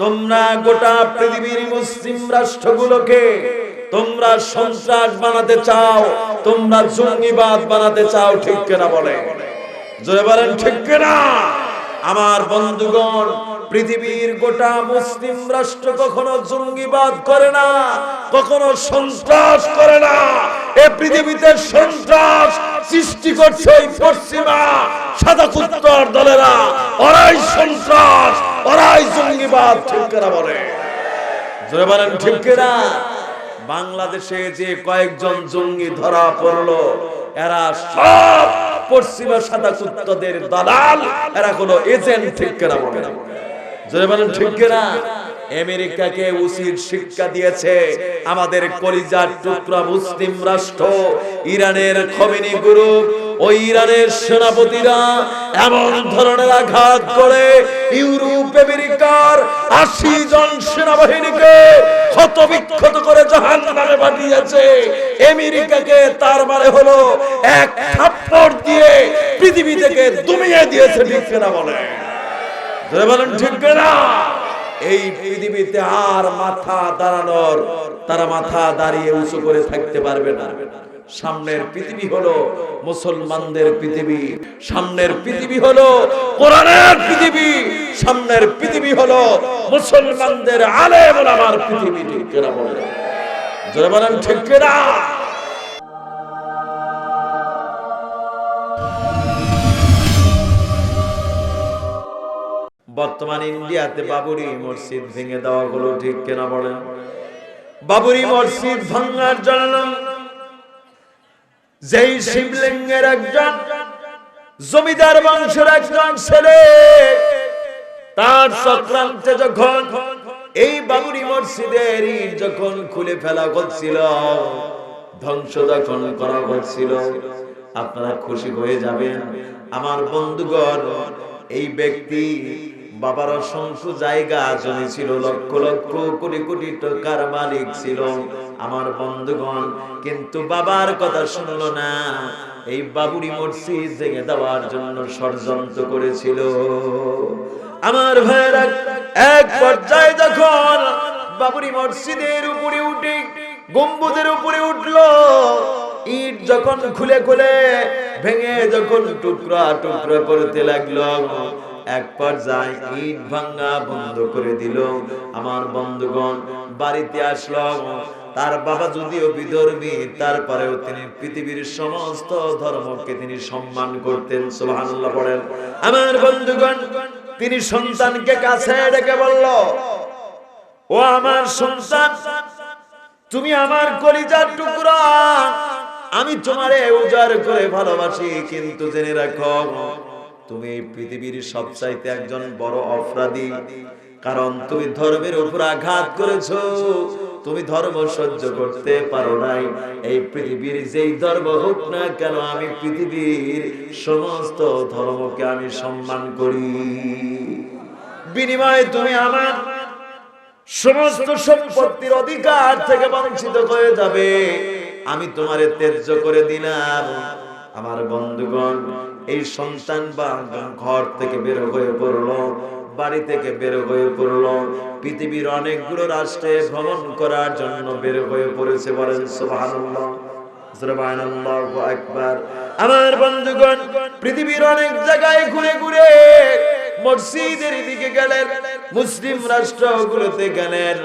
তোমরা গোটা পৃথিবীর মুসলিম রাষ্ট্রগুলোকে তোমরা সন্ত্রাস বানাতে চাও, তোমরা জঙ্গিবাদ বানাতে চাও, ঠিক কিনা বলে? জোরে বলেন, ঠিক কিনা? আমার বন্ধুগণ, পৃথিবীর গোটা মুসলিম রাষ্ট্র কখনো জঙ্গিবাদ করে না, কখনো সন্ত্রাস করে না। এ পৃথিবীতে সন্ত্রাস সৃষ্টি করছে ওই পশ্চিমা সাদা কুত্তর দলেরা। ওরাই সন্ত্রাস ওরাই জঙ্গিবাদ ঠিক কিনা বলে? জোরে বলেন, ঠিক কিনা? বাংলাদেশে যে কয়েকজন জঙ্গি ধরা পড়ল, এরা সব পশ্চিমা সাদা কুত্তদের দালাল, এরা কোনো এজেন্ট ঠিক কিনা বলে? জোরে বলেন, ঠিক কিনা? আমেরিকাকে উচিত শিক্ষা দিয়েছে আমাদের কলিজার টুকরা মুসলিম রাষ্ট্র, ইরানের খমিনি গ্রুপ ওই ইরানের সেনাপতিরা এমন ধরনের আঘাত করে ইউরোপ, আমেরিকার আশি জন সেনাবাহিনীকে ক্ষতবিক্ষত করে জাহান নামে পাঠিয়েছে। আমেরিকাকে তার মানে হলো এক থাপ্পড় দিয়ে পৃথিবী থেকে দুমিয়ে দিয়েছে ঠিক কিনা বলে। বলেন ঠিক না এই পৃথিবীতে আর মাথা দাঁড়ানোর, তারা মাথা দাঁড়িয়ে উঁচু করে থাকতে পারবে না। সামনের পৃথিবী হলো মুসলমানদের পৃথিবী, সামনের পৃথিবী হলো কোরআনের পৃথিবী, সামনের পৃথিবী হলো মুসলমানদের আলেম ওলামার পৃথিবী, ঠিক কিনা বলে জোরে বলেন, ঠিক কিনা? বর্তমান ইন্ডিয়াতে বাবুরি মসজিদ ভেঙে দেওয়া হলো ঠিক কেনা বলেন? বাবুরি মসজিদ ভাঙার জন্য যেই শিবলিঙ্গের একজন, জমিদার বংশের একজন ছেলে, তার চক্রান্তে যখন এই বাবুরি মসজিদের যখন খুলে ফেলা হচ্ছিল ধ্বংস যখন করা হচ্ছিল আপনারা খুশি হয়ে যাবেন। আমার বন্ধুগণ, এই ব্যক্তি বাবার অসংখ্য জায়গা জমি ছিল, লক্ষ লক্ষ কোটি কোটি টাকার মালিক ছিল আমার বন্ধুগণ। কিন্তু বাবার কথা শুনলো না। এই বাবুরি মসজিদ ভেঙে দেওয়ার জন্য ষড়যন্ত্র করেছিল। আমার ভাইয়েরা, এক পর্যায়ে যখন বাবুরি মসজিদের উপরে উঠে গম্বুদের উপরে উঠল, ইট যখন খুলে খুলে ভেঙে যখন টুকরা টুকরা করতে লাগল এক পর্যায়ে ইট ভাঙা বন্ধ করে দিল। আমার বন্ধুগণ, বাড়িতে আসলো। তার বাবা যদিও বিধর্মী, তারপরেও তিনি পৃথিবীর সমস্ত ধর্মকে তিনি সম্মান করতেন, সুবহানাল্লাহ পড়েন। আমার বন্ধুগণ, তিনি সন্তানকে কাছে ডেকে বলল, ও আমার সন্তান, তুমি আমার কলিজার টুকরা। আমি তোমারে উজাড় করে ভালোবাসি, কিন্তু জেনে রাখো তুমি এই পৃথিবীর সবচাইতে একজন বড় অপরাধী। কারণ তুমি ধর্মের উপর আঘাত করেছ। তুমি ধর্ম সহ্য করতে পারো নাই। এই পৃথিবীর যেই ধর্ম হোক না কেন, আমি পৃথিবীর সমস্ত ধর্মকে আমি সম্মান করি। বিনিময়ে তুমি আমার সমস্ত সম্পত্তির অধিকার থেকে বঞ্চিত হয়ে যাবে। আমি তোমারে ত্যায্য করে দিলাম। আমার বন্ধুগণ, এই সন্তান বা ঘর থেকে বের হয়ে পড়ল, বাড়ি থেকে বের হয়ে পড়ল, পৃথিবীর অনেকগুলো রাষ্ট্রে ভ্রমণ করার জন্য বের হয়ে পড়েছে বলেন সুবহানাল্লাহু। আমার বন্ধুগণ, পৃথিবীর অনেক জায়গায় ঘুরে ঘুরে মসজিদের দিকে গেলেন, মুসলিম রাষ্ট্রগুলোতে গেলেন,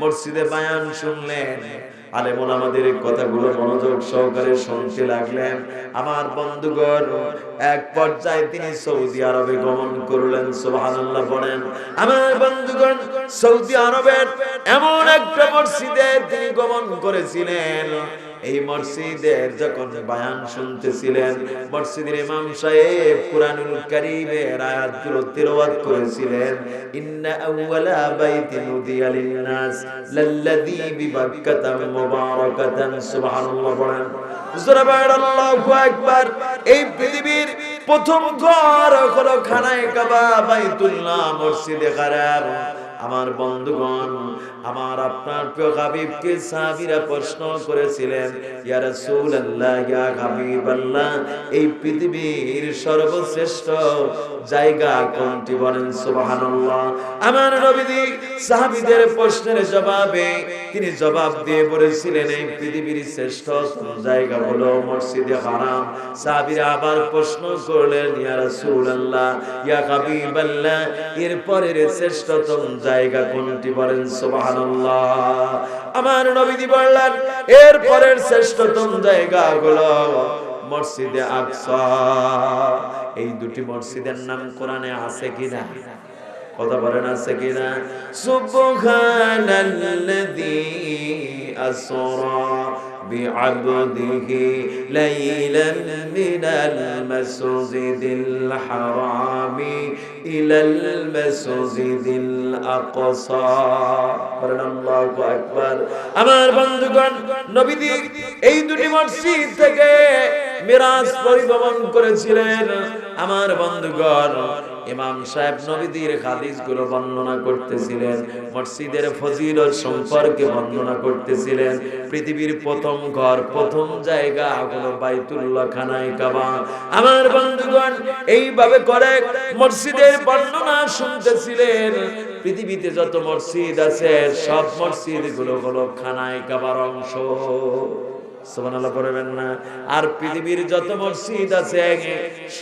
মসজিদে বায়ান শুনলেন আলেমন আমাদের কথাগুলো মনোযোগ সহকারে শুনতে লাগলেন। আমার বন্ধুগণ, এক পর্যায়ে তিনি সৌদি আরবে গমন করলেন, সুবহানাল্লাহ বলেন, আমার বন্ধুগণ, সৌদি আরবের এমন একটা মসজিদে তিনি গমন করেছিলেন এই মসজিদের যখন বায়ান শুনতেছিলেন, মসজিদের ইমাম সাহেব কুরআনুল কারীমের আয়াতগুলো তিলাওয়াত করেছিলেন, ইন্না আউওয়ালা বাইতিন উদিয়া লিন-নাস লাল্লাযী বিবাক্কাতা মুবারাকাতান সুবহানাল্লাহ বলেন। জোরে বলেন আল্লাহু আকবার, এই পৃথিবীর প্রথম ঘর হলো খানায়ে কাবা বাইতুল্লাহ মসজিদে হারাম আমার বন্ধুগণ, আমার আপনার প্রিয় হাবিবকে সাহাবীরা প্রশ্ন করেছিলেন, ইয়া রাসূলুল্লাহ, ইয়া হাবিবাল্লাহ, এই পৃথিবীর সর্বশ্রেষ্ঠ জায়গা কোনটি বলেন? সুবহানাল্লাহ। আমার নবীজি সাহাবীদের প্রশ্নের জবাবে তিনি জবাব দিয়ে বলেছিলেন, এই পৃথিবীর শ্রেষ্ঠ জায়গা হলো মসজিদে হারাম। সাহাবীরা আবার প্রশ্ন করলেন, ইয়া রাসূলুল্লাহ, ইয়া হাবিবাল্লাহ, এর পরের শ্রেষ্ঠতম জায়গা কোনটি বলেন, সুবহানাল্লাহ। আমার নবীজি বললেন এর পরের শ্রেষ্ঠতম জায়গা হলো মসজিদে আকসা। এই দুটি মসজিদের নাম কোরআনে আছে কিনা? কথা বলেন, আছে কিনা? সুবহানাল্লাযী আসরা। بعبده ليلا من المسجد الحرام إلى المسجد الأقصى বলেন আল্লাহু আকবার আমার বন্ধুগণ নবীজি এই দুটি মসজিদ থেকে মিরাজ পরিভ্রমণ করেছিলেন আমার বন্ধুগণ ইমাম সাহেব নবীদের হাদিসগুলো বর্ণনা করতেছিলেন, মসজিদের ফজিলত সম্পর্কে বর্ণনা করতেছিলেন, পৃথিবীর প্রথম ঘর, প্রথম জায়গা হলো বাইতুল্লাহ খানায় কাবা। আমার বন্ধুগণ, এইভাবে করে মসজিদের বর্ণনা শুনতেছিলেন, পৃথিবীতে যত মসজিদ আছে, সব মসজিদগুলো হলো খানায় কাবার অংশ। সুবহানাল্লাহ পড়বেন না। আর পৃথিবীর যত মসজিদ আছে,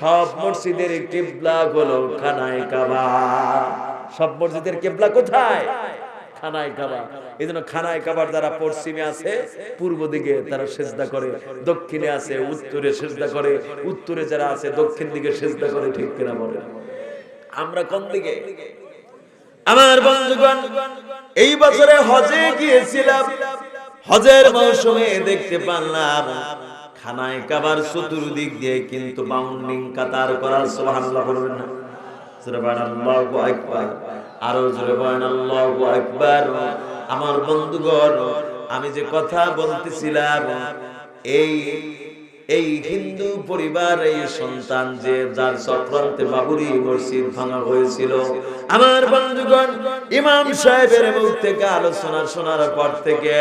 সব মসজিদের কিবলা হলো খানায় কাবা। সব মসজিদের কিবলা কোথায়? খানায় কাবা। এই জন্য খানায় কাবার যারা পশ্চিমে আছে, পূর্ব দিকে তারা সেজদা করে, দক্ষিণে আছে, উত্তরে সেজদা করে, উত্তরে যারা আছে, দক্ষিণ দিকে সেজদা করে, ঠিক কিনা বলে? আমরা কোন দিকে? আমার বন্ধুগণ, এই বছরে হজে গিয়েছিলাম। হজের মৌসুমে দেখতে পারলাম, খানায় কাবার চতুর্দিক দিয়ে কিন্তু বাউন্ডিং কাতার করার, সুবহানাল্লাহ বলবেন না। আরও আমার বন্ধুগণ, আমি যে কথা বলতেছিলাম, এই এই হিন্দু পরিবার এই সন্তান যে যার চক্রান্তে বাবুরি মসজিদ ভাঙা হয়েছিল। আমার বন্ধুগণ, ইমাম সাহেবের মুখ থেকে আলোচনা শোনার পর থেকে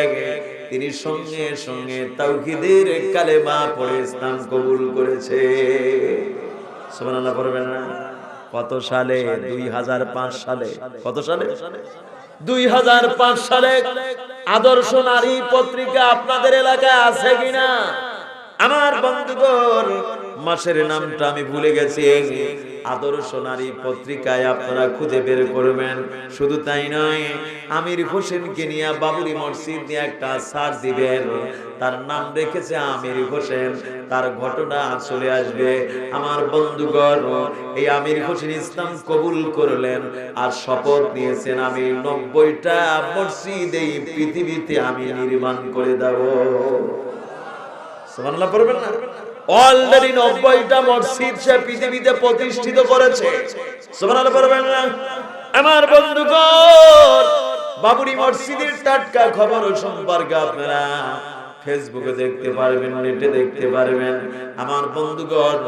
তিনি সঙ্গে সঙ্গে তাওহীদের কালেমা পড়ে ইসলাম কবুল করেছে। সুবহানাল্লাহ পড়বেন না? কত সালে? দুই হাজার পাঁচ সালে। কত সালে? দুই হাজার পাঁচ সালে আদর্শ নারী পত্রিকা আপনাদের এলাকায় আছে কিনা? আমার বন্ধুগণ, মাসের নামটা আমি ভুলে গেছি। আদর্শ নারী পত্রিকায় আপনারা খুঁজে বের করবেন। শুধু তাই নয়, আমির হোসেনকে নিয়ে বাবুরি মসজিদ নিয়ে একটা সার দিবেন। তার নাম রেখেছে আমির হোসেন। তার ঘটনা চলে আসবে। আমার বন্ধুগণ, এই আমির হোসেন ইসলাম কবুল করলেন আর শপথ নিয়েছেন আমি নব্বইটা মসজিদ এই পৃথিবীতে আমি নির্মাণ করে দেব। সুবহানাল্লাহ পড়বেন না? অলরেডি নব্বইটা মসজিদ সে পৃথিবীতে প্রতিষ্ঠিত করেছে। সুবহানাল্লাহ পড়বেন না? আমার বন্ধুগণ, বাবুরি মসজিদের টাটকা খবর সম্পর্কে আপনারা ফেসবুকে দেখতে পারবেন, নেটে দেখতে পারবেন। আমার বন্ধুগণ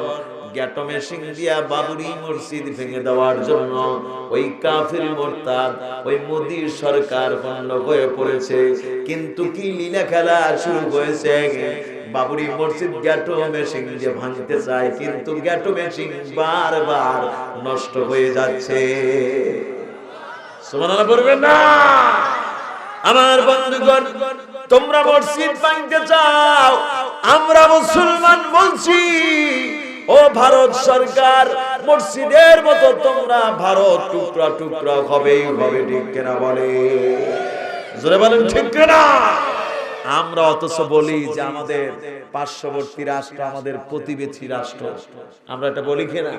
গ্যাটো মেশিন দিয়া বাবুরি মসজিদ ভেঙে দেওয়ার জন্য ওই কাফির মোরতাদ, ওই মোদি সরকার বন্ধ হয়ে পড়েছে। কিন্তু কি লীলা খেলা শুরু হয়েছে? বাবুরি মসজিদ গ্যাটো মেশিন দিয়ে ভাঙতে চায়, কিন্তু গ্যাটো মেশিন বারবার নষ্ট হয়ে যাচ্ছে। সুবহানাল্লাহ পড়বেন না। আমার বন্ধুগণ, তোমরা মসজিদ ভাঙতে চাও, আমরা মুসলমান বলছি, ও ভারত সরকার, মসজিদের মতো তোমরা ভারত টুকরা টুকরা হবেই হবে, ঠিক কেনা বলে? জোরে বলেন, ঠিক কেনা? আমরা অথচ বলি যে আমাদের পার্শ্ববর্তী রাষ্ট্র আমাদের প্রতিবেশী রাষ্ট্র। আমরা এটা বলি কিনা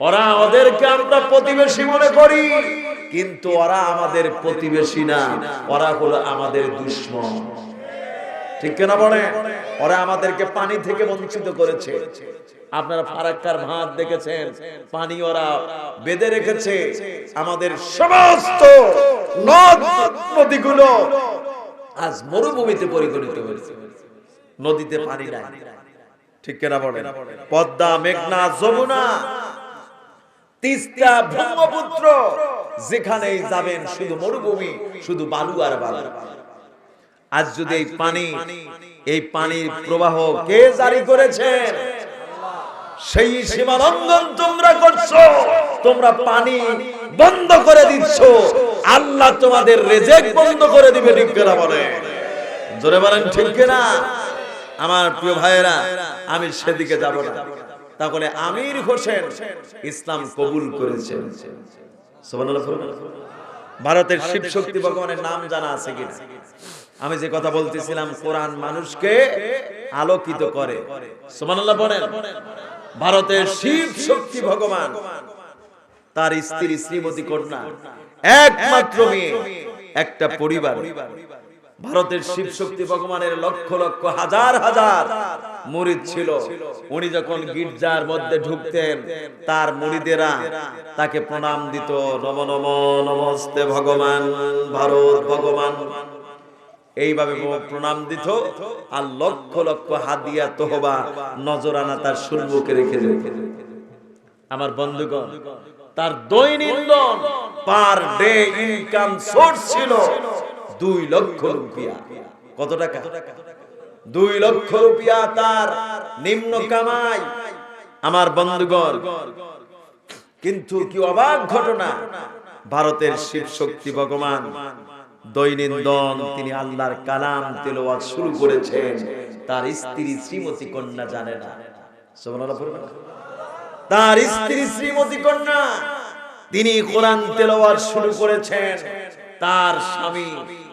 ওরা ওদেরকে আমরা প্রতিবেশী মনে করি, কিন্তু ওরা আমাদের প্রতিবেশী না। ওরা হলো আমাদের দুশ্মন। ঠিক কেনা বলে? ওরা আমাদেরকে পানি থেকে বঞ্চিত করেছে। আপনারা ফারাক্কার ভাত দেখেছেন? পানি ওরা বেঁধে রেখেছে। আমাদের সমস্ত নদ নদীগুলো আজ মরুভূমিতে পরিগণিত হয়েছে। নদীতে পানি নাই। ঠিক কেনা বলে পদ্মা মেঘনা যমুনা। তিস্তা ব্রহ্মপুত্র যেখানেই যাবেন শুধু মরুভূমি শুধু বালু আর বালু। আজ যদি এই পানি এই পানির প্রবাহ কে জারি করেছেন সেই সীমালঙ্ঘন তোমরা করছ। তোমরা পানি বন্ধ করে দিচ্ছ। আল্লাহ তোমাদের রেজেক বন্ধ করে দিবে, ঠিক কিনা বলে? জোরে বলেন, ঠিক কিনা? আমার প্রিয় ভাইয়েরা, আমি সেদিকে যাব না। তাহলে আমির হোসেন ইসলাম কবুল বলুন। ভারতের শিব শক্তি ভগবানের নাম জানা আছে কিনা? আমি যে কথা বলতেছিলাম, কোরআন মানুষকে আলোকিত করে। সুবহানাল্লাহ বলেন ভারতের শিব শক্তি ভগবান তার স্ত্রী শ্রীমতী কন্যা। একমাত্র মেয়ে একটা পরিবার। ভারতের শিব শক্তি ভগবানের লক্ষ লক্ষ হাজার হাজার মুরিদ ছিল। উনি যখন গির্জার মধ্যে ঢুকতেন তার মুরিদেরা তাকে প্রণাম দিত নম নম নমস্তে ভগবান ভারত ভগবান। এইভাবে প্রণাম দিত আর লক্ষ লক্ষ হাদিয়া তোহবা নজরানা তার সুরমুখে রেখে আমার বন্ধুগণ তার দৈনন্দিন পার ডে ইনকাম সোর্স ছিল দুই লক্ষ রুপিয়া। কত টাকা? দুই লক্ষ রুপিয়া তার নিম্ন কামাই। আমার বন্ধুগণ, কিন্তু কি অবাক ঘটনা? ভারতের শিব শক্তি ভগবান দৈনন্দিন তিনি আল্লাহর কালাম তেলাওয়াত শুরু করেছেন। তার স্ত্রী শ্রীমতী কন্যা জানে না। সুবহানাল্লাহ? তার স্ত্রী শ্রীমতী কন্যা। তিনি কোরআন তেলাওয়াত শুরু করেছেন। তার স্বামী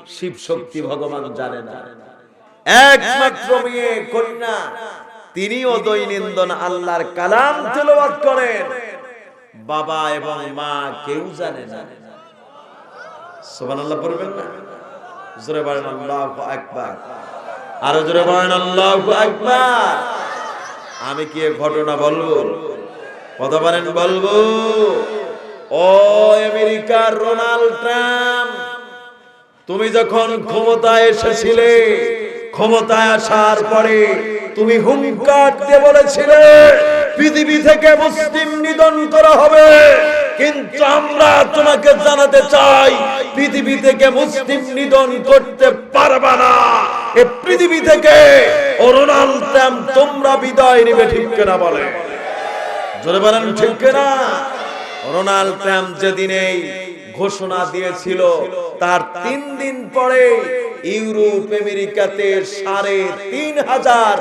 শিব শক্তি ভগবান জানে না। একমাত্র মেয়ে কন্যা। তিনিও দৈনন্দিন আল্লাহর কালাম তেলাওয়াত করেন। বাবা এবং মা কেউ জানে না। সুবহানাল্লাহ পড়বেন না? জোরে বলেন, আল্লাহু আরও জোরে বলেন আমি কি ঘটনা বলব? কথা বলেন, বলব? ও আমেরিকার রোনাল্ড ট্রাম্প, তুমি যখন ক্ষমতায় এসেছিলে, ক্ষমতায় আসার পরে তুমি হুঙ্কার দিয়ে বলেছিলে, পৃথিবী থেকে মুসলিম নিধন করা হবে। কিন্তু আমরা তোমাকে জানাতে চাই, পৃথিবী থেকে মুসলিম নিধন করতে পারবা না। এ পৃথিবী থেকে ট্রাম্প তোমরা বিদায় নিবে, ঠিক কিনা বলে? জোরে বলেন, ঠিক কিনা? রোনাল্ড ট্রাম্প যেদিন এই ঘোষণা দিয়েছিল, তার তিন দিন পরে ইউরোপ আমেরিকাতে সাড়ে তিন হাজার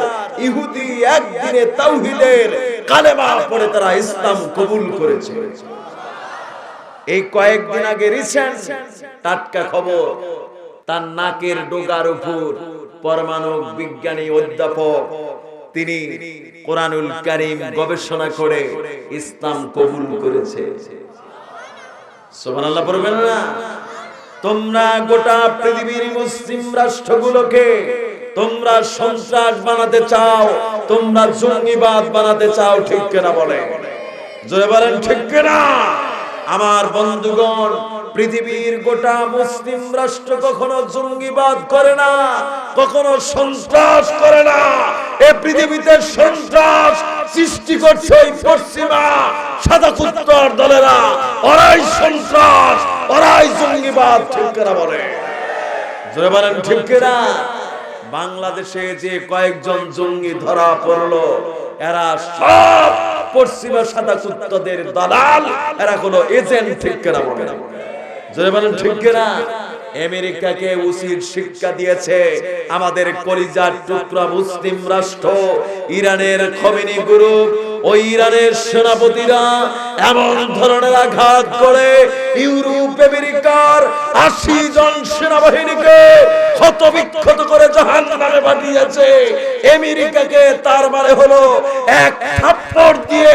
ইহুদি একদিনে তাওহিদের কালেমা পড়ে তারা ইসলাম কবুল করেছে। এই কয়েকদিন আগে রিসেন্ট টাটকা খবর, তার নাকের ডোগার উপর পরমাণু বিজ্ঞানী অধ্যাপক তিনি কোরআনুল কারীম গবেষণা করে ইসলাম কবুল করেছে। তোমরা গোটা পৃথিবীর মুসলিম রাষ্ট্রগুলোকে তোমরা সন্ত্রাস বানাতে চাও, তোমরা জঙ্গিবাদ বানাতে চাও, ঠিক কিনা বলে জোরে বলেন, ঠিক কিনা? আমার বন্ধুগণ পৃথিবীর গোটা মুসলিম রাষ্ট্র কখনো জঙ্গিবাদ করে না, কখনো সন্ত্রাস করে না। এ পৃথিবীতে সন্ত্রাস সৃষ্টি করছে ওই পশ্চিমা সাদা কুত্তর দলেরা। ওরাই সন্ত্রাস, ওরাই জঙ্গিবাদ, ঠিক করা বলে? জোরে বলেন, ঠিক কিনা? বাংলাদেশে যে কয়েকজন জঙ্গি ধরা পড়ল, এরা সব পশ্চিমা সাদা কুত্তদের দালাল, এরা কোনো এজেন্ট, ঠিক কিনা বলে? আমেরিকাকে উচিত শিক্ষা দিয়েছে আমাদের কলিজার টুকরা মুসলিম রাষ্ট্র, ইরানের খমেনি গ্রুপ। ওই ইরানের সেনাপতিরা এমন ধরনের আঘাত করে ইউরোপ, আমেরিকার আশি জন সেনাবাহিনীকে ক্ষত বিক্ষত করে জাহান নামে পাঠিয়েছে। আমেরিকাকে তার মানে হলো এক থাপ্পড় দিয়ে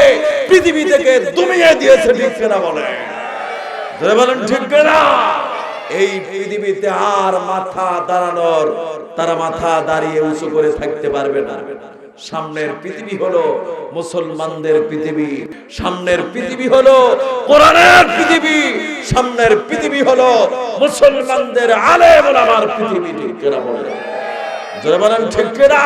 পৃথিবী থেকে দুমিয়ে দিয়েছে, ঠিক না বলে বলেন, ঠিক এই পৃথিবীতে আর মাথা দাঁড়ানোর, তারা মাথা দাঁড়িয়ে উঁচু করে থাকতে পারবে না। সামনের পৃথিবী হলো মুসলমানদের পৃথিবী, সামনের পৃথিবী হলো কোরআনের পৃথিবী, সামনের পৃথিবী হলো মুসলমানদের আলেম ওলামার পৃথিবী, ঠিক কিনা বলেন, ঠিক কিনা?